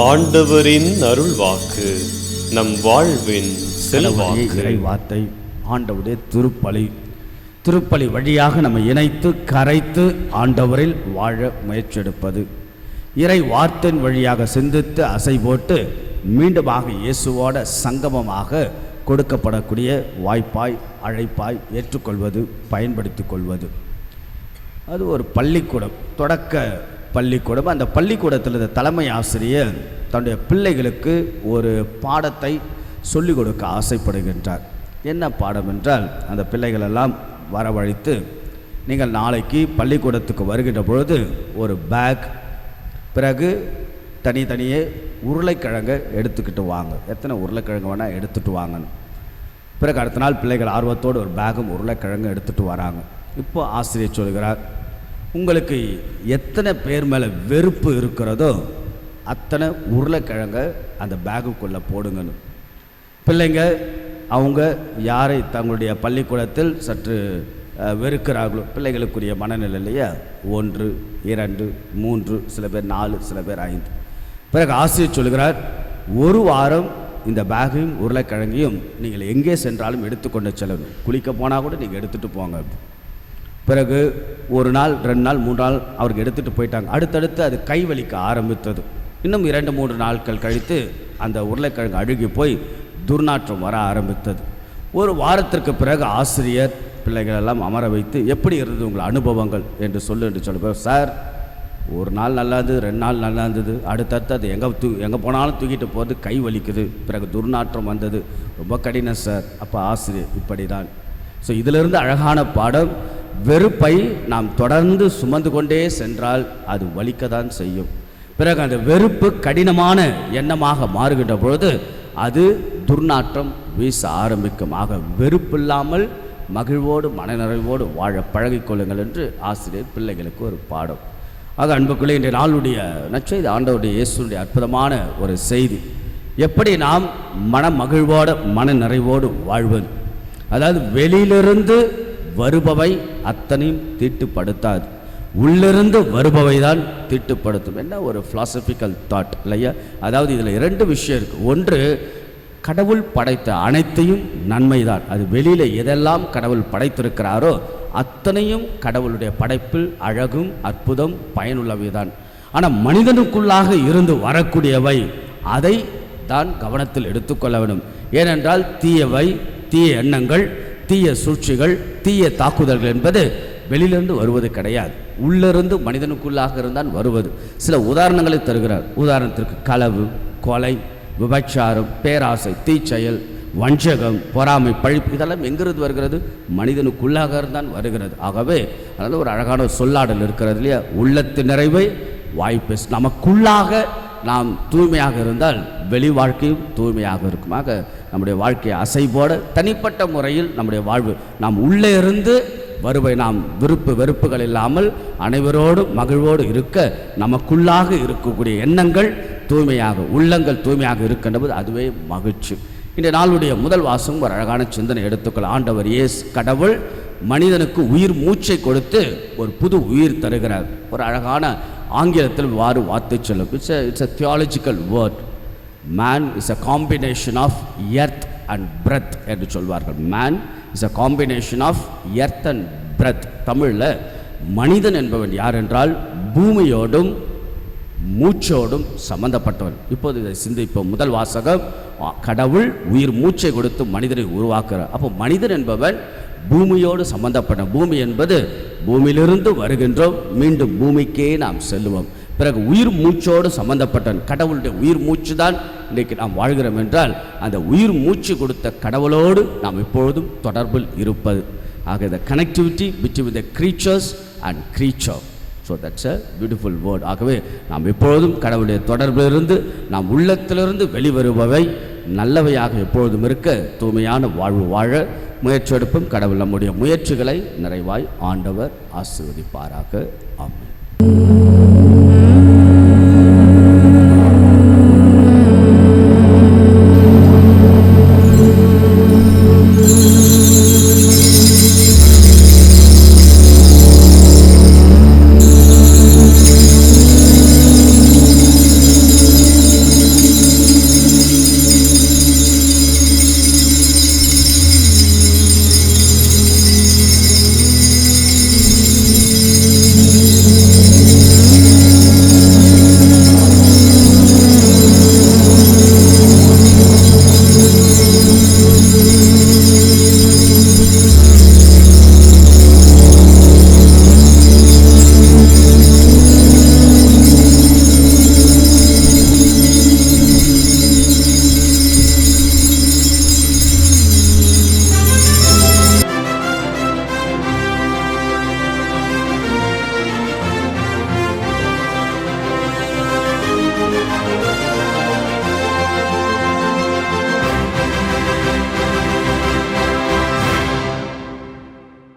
ஆண்டவரின் அருள்வாக்கு நம் வாழ்வின் செல்வாக்கு. இறை வார்த்தை ஆண்டவருடைய திருப்பலி திருப்பலி வழியாக நம்ம இணைத்து கரைத்து ஆண்டவரில் வாழ முயற்சி எடுப்பது இறை வார்த்தையின் வழியாக சிந்தித்து அசை போட்டு மீண்டுமாக இயேசுவோட சங்கமமாக கொடுக்கப்படக்கூடிய வாய்ப்பாய் அழைப்பாய் ஏற்றுக்கொள்வது பயன்படுத்திக் கொள்வது. அது ஒரு பள்ளிக்கூடம் தொடக்க பள்ளிக்கூடம். அந்த பள்ளிக்கூடத்தில் இருந்த தலைமை ஆசிரியர் தன்னுடைய பிள்ளைகளுக்கு ஒரு பாடத்தை சொல்லிக் கொடுக்க ஆசைப்படுகின்றார். என்ன பாடம் என்றால் அந்த பிள்ளைகளெல்லாம் வரவழைத்து நீங்கள் நாளைக்கு பள்ளிக்கூடத்துக்கு வருகின்ற பொழுது ஒரு பேக் பிறகு தனித்தனியே உருளைக்கிழங்கை எடுத்துக்கிட்டு வாங்க. எத்தனை உருளைக்கிழங்கு வேணால் எடுத்துகிட்டு வாங்கணும் பிறகு அடுத்த நாள் பிள்ளைகள் ஆர்வத்தோடு ஒரு பேகும் உருளைக்கிழங்கு எடுத்துகிட்டு வராங்க. இப்போ ஆசிரியர் சொல்கிறார் உங்களுக்கு எத்தனை பேர் மேலே வெறுப்பு இருக்கிறதோ அத்தனை உருளைக்கிழங்கை அந்த பேகுக்குள்ளே போடுங்கன்னு. பிள்ளைங்க அவங்க யாரை தங்களுடைய பள்ளிக்கூடத்தில் சற்று வெறுக்கிறார்களோ பிள்ளைகளுக்குரிய மனநிலை இல்லையா? ஒன்று இரண்டு மூன்று சில பேர் நாலு சில பேர் ஐந்து. பிறகு ஆசிரியர் சொல்கிறார் ஒரு வாரம் இந்த பேகையும் உருளைக்கிழங்கையும் நீங்கள் எங்கே சென்றாலும் எடுத்துக்கொண்டு செல்லணும். குளிக்க போனால் கூட நீங்கள் எடுத்துகிட்டு போங்க. பிறகு ஒரு நாள் ரெண்டு நாள் மூணு நாள் அவருக்கு எடுத்துகிட்டு போயிட்டாங்க. அடுத்தடுத்து அது கை வலிக்க ஆரம்பித்தது. இன்னும் இரண்டு மூன்று நாட்கள் கழித்து அந்த உருளைக்கிழங்கு அழுகி போய் துர்நாற்றம் வர ஆரம்பித்தது. ஒரு வாரத்திற்கு பிறகு ஆசிரியர் பிள்ளைகளெல்லாம் அமர வைத்து எப்படி இருந்தது உங்கள் அனுபவங்கள்? என்று சொல்லு என்று சொல்லுவார் சார் ஒரு நாள் நல்லா இருந்தது ரெண்டு நாள் நல்லா இருந்தது. அடுத்தடுத்து அது எங்கே தூ எங்கே போனாலும் தூக்கிட்டு போகிறது கை வலிக்குது. பிறகு துர்நாற்றம் வந்தது. ரொம்ப கடினம் சார். அப்போ ஆசிரியர் இப்படி தான் ஸோ இதிலிருந்து அழகான பாடம் வெறுப்பை நாம் தொடர்ந்து சுமந்து கொண்டே சென்றால் அது வலிக்க தான் செய்யும். பிறகு அந்த வெறுப்பு கடினமான எண்ணமாக மாறுகின்ற பொழுது அது துர்நாற்றம் வீச ஆரம்பிக்கும். ஆக வெறுப்பில்லாமல் மகிழ்வோடு மனநிறைவோடு வாழ பழகிக்கொள்ளுங்கள் என்று ஆசிரியர் பிள்ளைகளுக்கு ஒரு பாடம். ஆக அன்புக்குள்ளே இன்றைய நாளுடைய நச்சை ஆண்டவருடைய இயேசுடைய அற்புதமான ஒரு செய்தி. எப்படி நாம் மன மகிழ்வோடு மன நிறைவோடு வாழ்வது? அதாவது வெளியிலிருந்து வருபவை அத்தனையும் தீட்டுப்படுத்தாது. உள்ளிருந்து வருபவை தான் தீட்டுப்படுத்தும். என்ன ஒரு ஃபிலாசபிக்கல் தாட் இல்லையா? அதாவது இதில் இரண்டு விஷயம் இருக்குது ஒன்று கடவுள் படைத்த அனைத்தையும் நன்மைதான். அது வெளியில் எதெல்லாம் கடவுள் படைத்திருக்கிறாரோ அத்தனையும் கடவுளுடைய படைப்பில் அழகும் அற்புதம் பயனுள்ளவைதான். ஆனால் மனிதனுக்குள்ளாக இருந்து வரக்கூடியவை அதை தான் கவனத்தில் எடுத்துக்கொள்ள வேண்டும். ஏனென்றால் தீயவை தீய எண்ணங்கள் தீய சூழ்ச்சிகள் தீய தாக்குதல்கள் என்பது வெளியிலிருந்து வருவது கிடையாது. உள்ளிருந்து மனிதனுக்குள்ளாக இருந்தால் வருவது. சில உதாரணங்களை தருகிறார். உதாரணத்திற்கு களவு கொலை விபச்சாரம் பேராசை தீச்செயல் வஞ்சகம் பொறாமை பழிப்பு இதெல்லாம் எங்கிருந்து வருகிறது? மனிதனுக்குள்ளாக இருந்தான் வருகிறது. ஆகவே அதனால் ஒரு அழகான சொல்லாடல் இருக்கிறது இல்லையா? உள்ளத்து நிறைவை வாய்ப்பு. நமக்குள்ளாக நாம் தூய்மையாக இருந்தால் வெளி வாழ்க்கையும் தூய்மையாக இருக்குமாக நம்முடைய வாழ்க்கையை அசைபோட தனிப்பட்ட முறையில் நம்முடைய வாழ்வு. நாம் உள்ளே இருந்து வருவை நாம் விருப்பு வெறுப்புகள் இல்லாமல் அனைவரோடும் மகிழ்வோடு இருக்க நமக்குள்ளாக இருக்கக்கூடிய எண்ணங்கள் தூய்மையாக உள்ளங்கள் தூய்மையாக இருக்கின்றது அதுவே மகிழ்ச்சி. இந்த நாளுடைய முதல் வாசம் ஒரு அழகான சிந்தனை எடுத்துக்கொள்ள ஆண்டவர் ஏஸ் கடவுள் மனிதனுக்கு உயிர் மூச்சை கொடுத்து ஒரு புது உயிர் தருகிறார். ஒரு அழகான ஆங்கிலத்தில் வாறு வார்த்தை சொல்லும் it's it's a theological word man is a combination of earth and breath என்று சொல்வார்கள். Man is a combination of earth and breath தமிழில் மனிதன் என்பவன் யார் என்றால் பூமியோடும் மூச்சோடும் சம்பந்தப்பட்டவன். இப்போது இதை சிந்திப்போம். முதல் வாசகம் கடவுள் உயிர் மூச்சை கொடுத்து மனிதனை உருவாக்குறார் அப்போ மனிதன் என்பவன் பூமியோடு சம்பந்தப்பட்ட பூமி என்பது பூமியிலிருந்து வருகின்றோம் மீண்டும் பூமிக்கே நாம் செல்லுவோம். பிறகு உயிர் மூச்சோடு சம்பந்தப்பட்டவன் கடவுளுடைய உயிர் மூச்சு தான் இன்றைக்கு நாம் வாழ்கிறோம் என்றால் அந்த உயிர் மூச்சு கொடுத்த கடவுளோடு நாம் எப்பொழுதும் தொடர்பில் இருப்பது. ஆக the connectivity between the creatures and creature so that's a beautiful word ஆகவே நாம் எப்பொழுதும் கடவுளுடைய தொடர்பிலிருந்து நாம் உள்ளத்திலிருந்து வெளிவருபவை நல்லவையாக எப்பொழுதும் இருக்க தூய்மையான வாழ்வு வாழ முயற்சி எடுப்பும். கடவுள் நம்முடைய முயற்சிகளை நிறைவாய் ஆண்டவர் ஆசீர்வதிப்பாராக. ஆமாம்